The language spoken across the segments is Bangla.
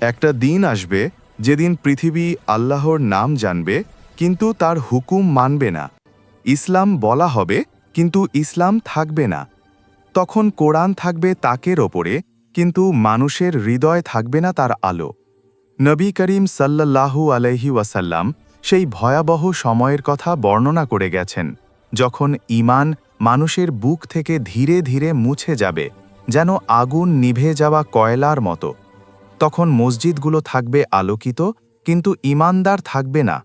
একটা দিন আসবে যেদিন পৃথিবী আল্লাহর নাম জানবে, কিন্তু তার হুকুম মানবে না। ইসলাম বলা হবে, কিন্তু ইসলাম থাকবে না। তখন কোরআন থাকবে তাকের ওপরে, কিন্তু মানুষের হৃদয় থাকবে না তার আলো। নবী করিম সাল্লাল্লাহু আলাইহি ওয়াসাল্লাম সেই ভয়াবহ সময়ের কথা বর্ণনা করে গেছেন, যখন ঈমান মানুষের বুক থেকে ধীরে ধীরে মুছে যাবে, যেন আগুন নিভে যাওয়া কয়লার মতো। তখন মসজিদগুলো থাকবে আলোকিত, কিন্তু ঈমানদার থাকবে না।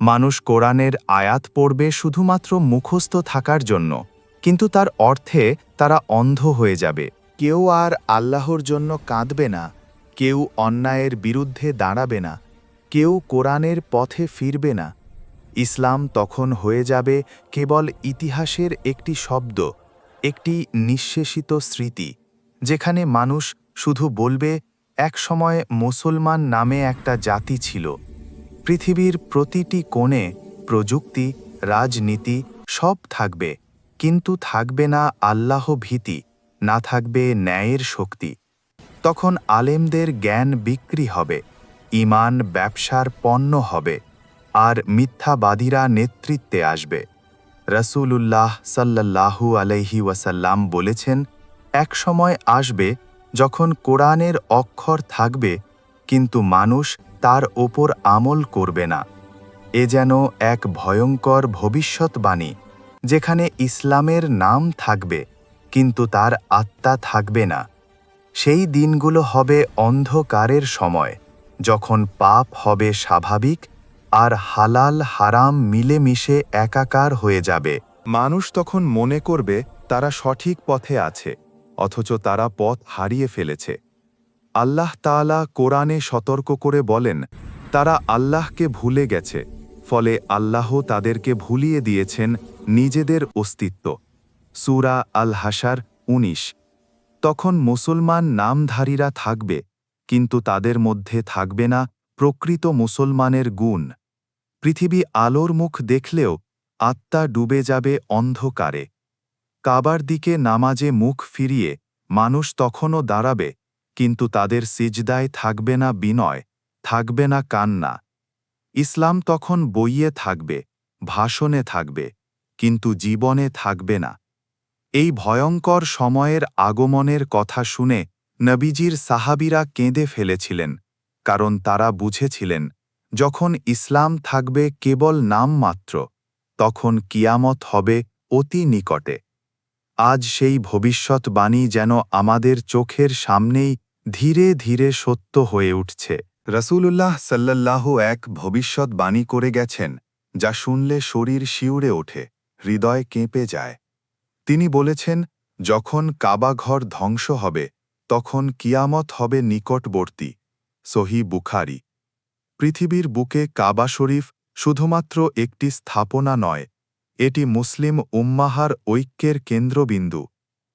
মানুষ কোরআনের আয়াত পড়বে শুধুমাত্র মুখস্থ থাকার জন্য, কিন্তু তার অর্থে তারা অন্ধ হয়ে যাবে। কেউ আর আল্লাহর জন্য কাঁদবে না, কেউ অন্যায়ের বিরুদ্ধে দাঁড়াবে না, কেউ কোরআনের পথে ফিরবে না। ইসলাম তখন হয়ে যাবে কেবল ইতিহাসের একটি শব্দ, একটি নিঃশেষিত স্মৃতি, যেখানে মানুষ শুধু বলবে একসময় মুসলমান নামে একটা জাতি ছিল। পৃথিবীর প্রতিটি কোণে প্রযুক্তি, রাজনীতি সব থাকবে, কিন্তু থাকবে না আল্লাহ ভীতি, না থাকবে ন্যায়ের শক্তি। তখন আলেমদের জ্ঞান বিক্রি হবে ইমান ব্যবসার পণ্য হবে, আর মিথ্যাবাদীরা নেতৃত্বে আসবে। রসূলুল্লাহ সাল্লাল্লাহু আলাইহি ওয়াসাল্লাম বলেছেন, এক সময় আসবে যখন কোরআনের অক্ষর থাকবে, কিন্তু মানুষ তার ওপর আমল করবে না। এ যেন এক ভয়ঙ্কর ভবিষ্যৎবাণী, যেখানে ইসলামের নাম থাকবে, কিন্তু তার আত্মা থাকবে না। সেই দিনগুলো হবে অন্ধকারের সময়, যখন পাপ হবে স্বাভাবিক আর হালাল হারাম মিলেমিশে একাকার হয়ে যাবে। মানুষ তখন মনে করবে তারা সঠিক পথে আছে। অথচ তারা পথ হারিয়ে ফেলেছে। আল্লাহ তাআলা কোরআনে সতর্ক করে বলেন, তারা আল্লাহকে ভুলে গেছে, ফলে আল্লাহ তাদেরকে ভুলিয়ে দিয়েছেন নিজেদের অস্তিত্ব। সূরা আল হাসার ১৯ তখন মুসলমান নামধারীরা থাকবে, কিন্তু তাদের মধ্যে থাকবে না প্রকৃত মুসলমানের গুণ। পৃথিবী আলোর মুখ দেখলেও আত্মা ডুবে যাবে অন্ধকারে। কাবার দিকে নামাজে মুখ ফিরিয়ে মানুষ তখনও দাঁড়াবে, কিন্তু তাদের সিজদায় থাকবে না বিনয়, থাকবে না কান্না। ইসলাম তখন বইয়ে থাকবে, ভাষণে থাকবে, কিন্তু জীবনে থাকবে না। এই ভয়ঙ্কর সময়ের আগমনের কথা শুনে নবীজির সাহাবিরা কেঁদে ফেলেছিলেন, কারণ তারা বুঝেছিলেন, যখন ইসলাম থাকবে কেবল নামমাত্র, তখন কিয়ামত হবে অতি নিকটে। আজ সেই ভবিষ্যৎবাণী যেন আমাদের চোখের সামনেই ধীরে ধীরে সত্য হয়ে উঠছে। রসূলুল্লাহ সাল্লাল্লাহু এক ভবিষ্যৎবাণী করে গেছেন, যা শুনলে শরীর শিউরে ওঠে, হৃদয় কেঁপে যায়। তিনি বলেছেন, যখন কাবাঘর ধ্বংস হবে, তখন কিয়ামত হবে নিকটবর্তী। সহি বুখারি। পৃথিবীর বুকে কাবা শরীফ শুধুমাত্র একটি স্থাপনা নয় এটি মুসলিম উম্মাহার ঐক্যের কেন্দ্রবিন্দু।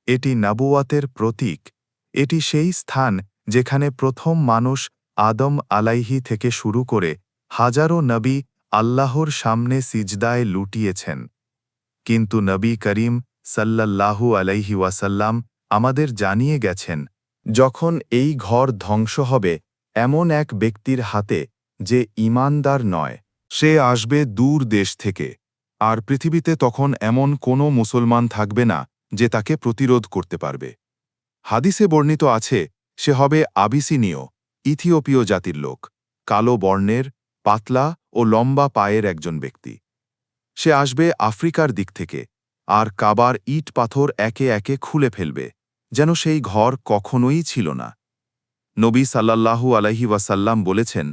এটি নাবুয়াতের প্রতীক। এটি সেই স্থান যেখানে প্রথম মানুষ আদম আলাইহি থেকে শুরু করে হাজারো নবী আল্লাহর সামনে সিজদায় লুটিয়েছেন। কিন্তু নবী করিম সাল্লাল্লাহু আলাইহি ওয়াসাল্লাম আমাদের জানিয়ে গেছেন, যখন এই ঘর ধ্বংস হবে, এমন এক ব্যক্তির হাতে যে ইমানদার নয়, সে আসবে দূর দেশ থেকে। আর পৃথিবীতে তখন এমন কোনো মুসলমান থাকবে না যে তাকে প্রতিরোধ করতে পারবে। হাদিসে বর্ণিত আছে, সে হবে আবিসিনীয়, ইথিওপীয় জাতির লোক, কালো বর্ণের, পাতলা ও লম্বা পায়ের একজন ব্যক্তি। সে আসবে আফ্রিকার দিক থেকে, আর কাবার ইট পাথর একে একে খুলে ফেলবে, যেন সেই ঘর কখনোই ছিল না। নবী সাল্লাল্লাহু আলহি ওয়াসাল্লাম বলেছেন,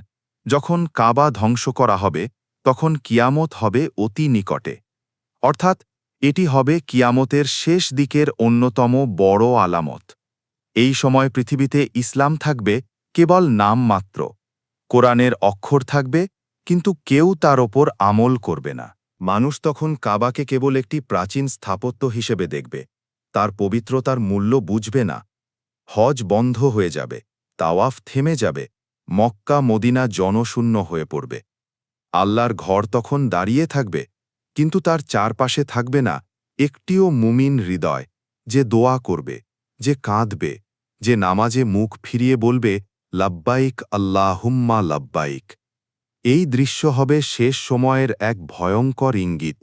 যখন কাবা ধ্বংস করা হবে তখন কিয়ামত হবে অতি নিকটে। অর্থাৎ, এটি হবে কিয়ামতের শেষ দিকের অন্যতম বড় আলামত। এই সময় পৃথিবীতে ইসলাম থাকবে কেবল নাম মাত্র। কোরআনের অক্ষর থাকবে, কিন্তু কেউ তার ওপর আমল করবে না। মানুষ তখন কাবাকে কেবল একটি প্রাচীন স্থাপত্য হিসেবে দেখবে। তার পবিত্রতার মূল্য বুঝবে না। হজ বন্ধ হয়ে যাবে, তাওয়াফ থেমে যাবে মক্কা মদিনা জনশূন্য হয়ে পড়বে। আল্লাহর ঘর তখন দাঁড়িয়ে থাকবে, কিন্তু তার চারপাশে থাকবে না একটিও মুমিন হৃদয় যে দোয়া করবে, যে কাঁদবে, যে নামাজে মুখ ফিরিয়ে বলবে, লাব্বাইক আল্লাহুম্মা লাব্বাইক। এই দৃশ্য হবে শেষ সময়ের এক ভয়ঙ্কর ইঙ্গিত,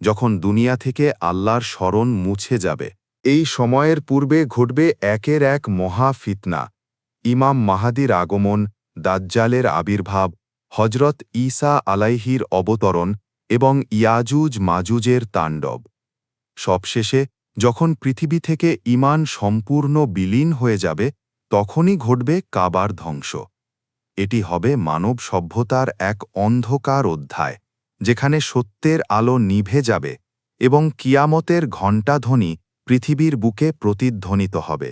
যখন দুনিয়া থেকে আল্লাহর স্মরণ মুছে যাবে। এই সময়ের পূর্বে ঘটবে একের এক মহা ফিতনা, ইমাম মাহাদির আগমন, দাজ্জালের আবির্ভাব হজরত ঈসা আলাইহির অবতরণ এবং ইয়াজুজ মাজুজের তাণ্ডব। সবশেষে যখন পৃথিবী থেকে ইমান সম্পূর্ণ বিলীন হয়ে যাবে, তখনই ঘটবে কাবার ধ্বংস। এটি হবে মানব সভ্যতার এক অন্ধকার অধ্যায়, যেখানে সত্যের আলো নিভে যাবে এবং কিয়ামতের ঘণ্টাধ্বনি পৃথিবীর বুকে প্রতিধ্বনিত হবে।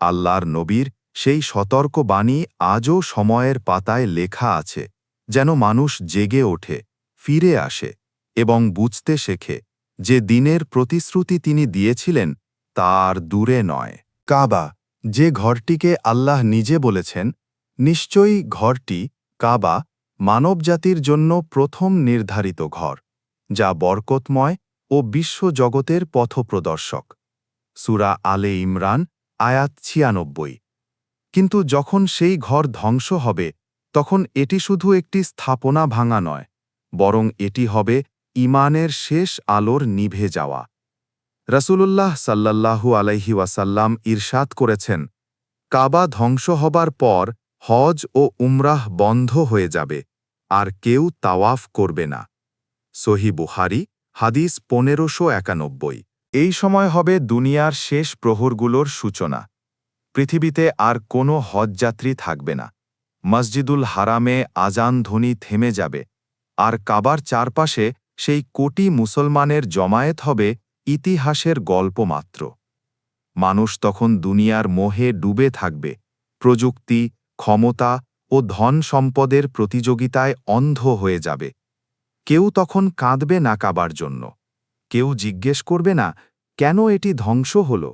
আল্লাহর নবীর সেই সতর্ক বাণী আজও সময়ের পাতায় লেখা আছে। যেন মানুষ জেগে ওঠে, ফিরে আসে এবং বুঝতে শেখে যে দিনের প্রতিশ্রুতি তিনি দিয়েছিলেন তা আর দূরে নয়। কাবা, যে ঘরটিকে আল্লাহ নিজে বলেছেন, নিশ্চয়ই ঘরটি কাবা, মানবজাতির জন্য প্রথম নির্ধারিত ঘর, যা বরকতময় ও বিশ্বজগতের পথপ্রদর্শক। সুরা আলে ইমরান, আয়াত ছিয়ানব্বই। কিন্তু যখন সেই ঘর ধ্বংস হবে তখন এটি শুধু একটি স্থাপনা ভাঙা নয়, বরং এটি হবে ইমানের শেষ আলোর নিভে যাওয়া। রসুলুল্লাহ সাল্লাল্লাহু আলাইহি ওয়াসাল্লাম ইরশাদ করেছেন, কাবা ধ্বংস হবার পর হজ ও উমরাহ বন্ধ হয়ে যাবে, আর কেউ তাওয়াফ করবে না। সহি বুহারি হাদিস পনেরোশো একানব্বই। এই সময় হবে দুনিয়ার শেষ প্রহরগুলোর সূচনা। পৃথিবীতে আর কোনো হজযাত্রী থাকবে না। মসজিদুল হারামে আজান ধ্বনি থেমে যাবে। আর কাবার চারপাশে সেই কোটি মুসলমানের জমায়েত হবে ইতিহাসের গল্প মাত্র। মানুষ তখন দুনিয়ার মোহে ডুবে থাকবে। প্রযুক্তি, ক্ষমতা ও ধন সম্পদের প্রতিযোগিতায় অন্ধ হয়ে যাবে। কেউ তখন কাঁদবে না কাবার জন্য। কেউ জিজ্ঞেস করবে না, কেন এটি ধ্বংস হল?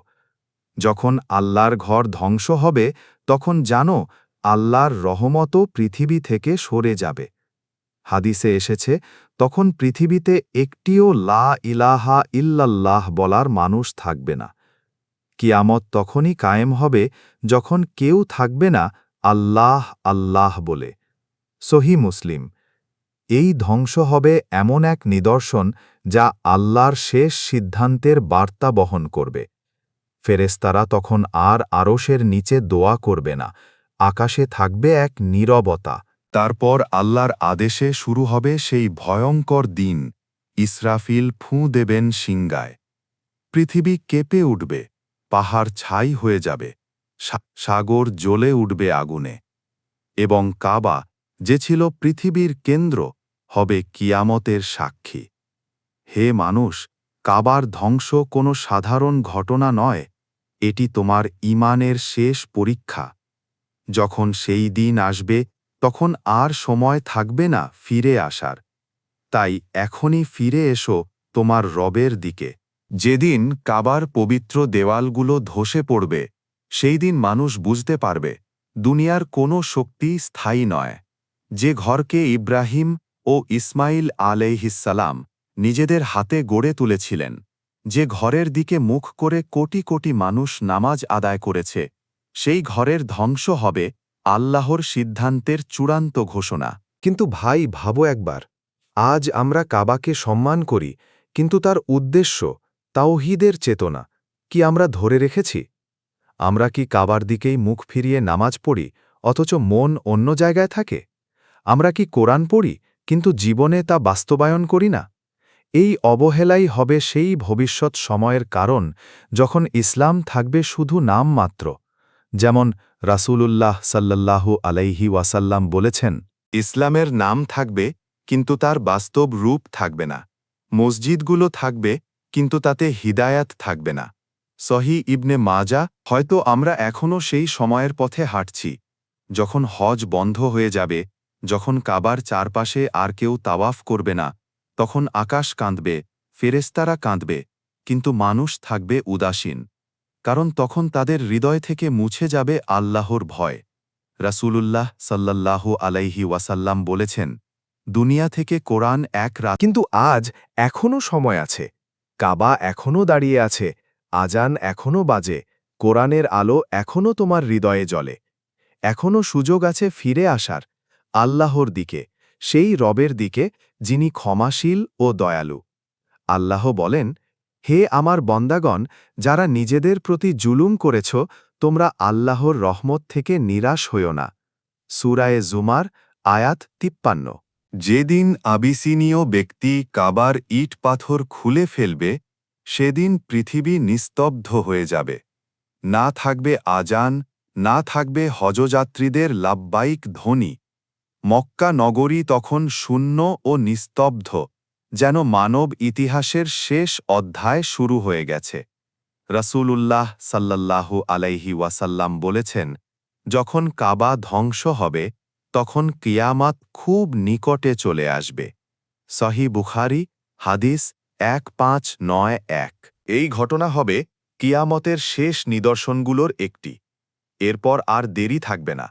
যখন আল্লাহর ঘর ধ্বংস হবে, তখন জানো আল্লাহর রহমতও পৃথিবী থেকে সরে যাবে। হাদিসে এসেছে, তখন পৃথিবীতে একটিও লা ইলাহা ইল্লাল্লাহ বলার মানুষ থাকবে না। কিয়ামত তখনই কায়েম হবে যখন কেউ থাকবে না আল্লাহ আল্লাহ বলে। সহি মুসলিম। এই ধ্বংস হবে এমন এক নিদর্শন যা আল্লাহর শেষ সিদ্ধান্তের বার্তা বহন করবে। ফেরেস্তারা তখন আর আরশের নিচে দোয়া করবে না। আকাশে থাকবে এক নীরবতা। তারপর আল্লাহর আদেশে শুরু হবে সেই ভয়ঙ্কর দিন। ইসরাফিল ফুঁ দেবেন সিঙ্গায় পৃথিবী কেঁপে উঠবে, পাহাড় ছাই হয়ে যাবে সাগর জ্বলে উঠবে আগুনে। এবং কাবা, যে ছিল পৃথিবীর কেন্দ্র, হবে কিয়ামতের সাক্ষী। হে মানুষ, কাবার ধ্বংস কোনো সাধারণ ঘটনা নয়, এটি তোমার ইমানের শেষ পরীক্ষা। যখন সেই দিন আসবে, তখন আর সময় থাকবে না ফিরে আসার। তাই এখনই ফিরে এসো তোমার রবের দিকে। যেদিন কাবার পবিত্র দেওয়ালগুলো ধসে পড়বে, সেই দিন মানুষ বুঝতে পারবে, দুনিয়ার কোনো শক্তি স্থায়ী নয়। যে ঘরকে ইব্রাহিম ও ইসমাইল আলাইহিসালাম নিজেদের হাতে গড়ে তুলেছিলেন, যে ঘরের দিকে মুখ করে কোটি কোটি মানুষ নামাজ আদায় করেছে সেই ঘরের ধ্বংস হবে আল্লাহর সিদ্ধান্তের চূড়ান্ত ঘোষণা। কিন্তু ভাই, ভাবো একবার। আজ আমরা কাবাকে সম্মান করি, কিন্তু তার উদ্দেশ্য তাওহিদের চেতনা। কি আমরা ধরে রেখেছি? আমরা কি কাবার দিকেই মুখ ফিরিয়ে নামাজ পড়ি, অথচ মন অন্য জায়গায় থাকে? আমরা কি কোরআন পড়ি, কিন্তু জীবনে তা বাস্তবায়ন করি না? এই অবহেলাই হবে সেই ভবিষ্যৎ সময়ের কারণ, যখন ইসলাম থাকবে শুধু নাম মাত্র। যেমন রাসূলুল্লাহ সাল্লাল্লাহু আলাইহি ওয়াসাল্লাম বলেছেন, ইসলামের নাম থাকবে, কিন্তু তার বাস্তব রূপ থাকবে না। মসজিদগুলো থাকবে, কিন্তু তাতে হিদায়াত থাকবে না। সহি ইবনে মাজা, হয়তো আমরা এখনও সেই সময়ের পথে হাঁটছি, যখন হজ বন্ধ হয়ে যাবে, যখন কাবার চারপাশে আর কেউ তাওয়াফ করবে না, তখন আকাশ কাঁদবে ফেরেস্তারা কাঁদবে, কিন্তু মানুষ থাকবে উদাসীন। কারণ তখন তাদের হৃদয় থেকে মুছে যাবে আল্লাহর ভয়। রাসূলুল্লাহ সাল্লাল্লাহু আলাইহি ওয়াসাল্লাম বলেছেন, দুনিয়া থেকে কোরআন এক রাত কিন্তু আজ এখনও সময় আছে। কাবা এখনও দাঁড়িয়ে আছে। আজান এখনও বাজে। কোরআনের আলো এখনও তোমার হৃদয়ে জ্বলে। এখনও সুযোগ আছে ফিরে আসার। আল্লাহর দিকে, সেই রবের দিকে যিনি ক্ষমাশীল ও দয়ালু। আল্লাহ বলেন হে আমার বন্দাগণ, যারা নিজেদের প্রতি জুলুম করেছ, তোমরা আল্লাহর রহমত থেকে নিরাশ হইও না। সুরায়ে জুমার, আয়াত তিপ্পান্ন। যেদিন আবিসিনীয় ব্যক্তি কাবার ইট পাথর খুলে ফেলবে, সেদিন পৃথিবী নিস্তব্ধ হয়ে যাবে। না থাকবে আজান, না থাকবে হজযাত্রীদের লাভবাইক ধ্বনি। মক্কা নগরী তখন শূন্য ও নিস্তব্ধ। যেন মানব ইতিহাসের শেষ অধ্যায় শুরু হয়ে গেছে। রসূলুল্লাহ সাল্লাল্লাহু আলাইহি ওয়াসাল্লাম বলেছেন, যখন কাবা ধ্বংস হবে, তখন কিয়ামাত খুব নিকটে চলে আসবে। সহি বুখারি, হাদিস এক পাঁচ নয় এক। এই ঘটনা হবে কিয়ামতের শেষ নিদর্শনগুলোর একটি। এরপর আর দেরি থাকবে না।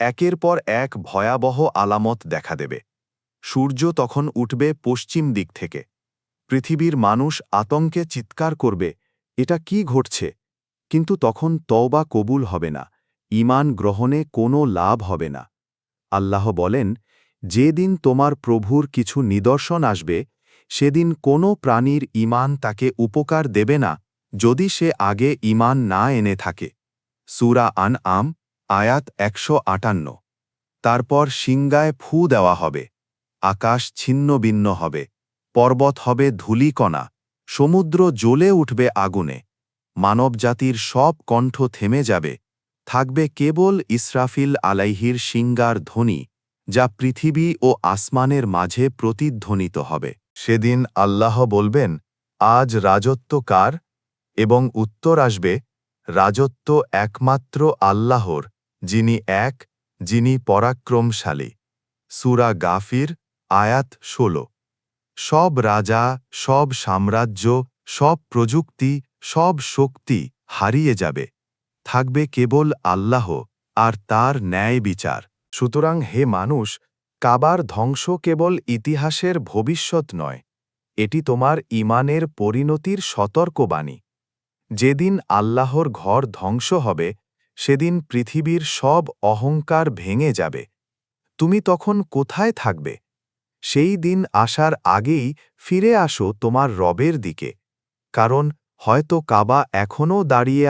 একের পর এক ভয়াবহ আলামত দেখা দেবে। সূর্য তখন উঠবে পশ্চিম দিক থেকে। পৃথিবীর মানুষ আতঙ্কে চিৎকার করবে, এটা কি ঘটছে? কিন্তু তখন তওবা কবুল হবে না, ঈমান গ্রহণে কোনো লাভ হবে না। আল্লাহ বলেন, যেদিন তোমার প্রভুর কিছু নিদর্শন আসবে, সেদিন কোনো প্রাণীর ঈমান তাকে উপকার দেবে না, যদি সে আগে ঈমান না এনে থাকে। সুরা আন আম আয়াত একশো আটান্ন। তারপর সিংগায় ফু দেওয়া হবে। আকাশ ছিন্নভিন্ন হবে, পর্বত হবে ধূলিকণা, সমুদ্র জ্বলে উঠবে আগুনে, মানবজাতির সব কণ্ঠ থেমে যাবে, থাকবে কেবল ইসরাফিল আলাইহির সিঙ্গার ধ্বনি, যা পৃথিবী ও আসমানের মাঝে প্রতিধ্বনিত হবে। সেদিন আল্লাহ বলবেন, আজ রাজত্ব কার? এবং উত্তর আসবে, রাজত্ব একমাত্র আল্লাহর, যিনি এক, যিনি পরাক্রমশালী। সুরা গাফির আয়াত ষোলো। সব রাজা, সব সাম্রাজ্য, সব প্রযুক্তি, সব শক্তি হারিয়ে যাবে। থাকবে কেবল আল্লাহ আর তার ন্যায় বিচার। সুতরাং হে মানুষ, কাবার ধ্বংস কেবল ইতিহাসের ভবিষ্যৎ নয়। এটি তোমার ইমানের পরিণতির সতর্কবাণী। যেদিন আল্লাহর ঘর ধ্বংস হবে, সেদিন পৃথিবীর সব অহংকার ভেঙে যাবে। তুমি তখন কোথায় থাকবে? সেই দিন আসার আগেই ফিরে আসো তোমার রবের দিকে কারণ হয়তো কাবা এখনও দাঁড়িয়ে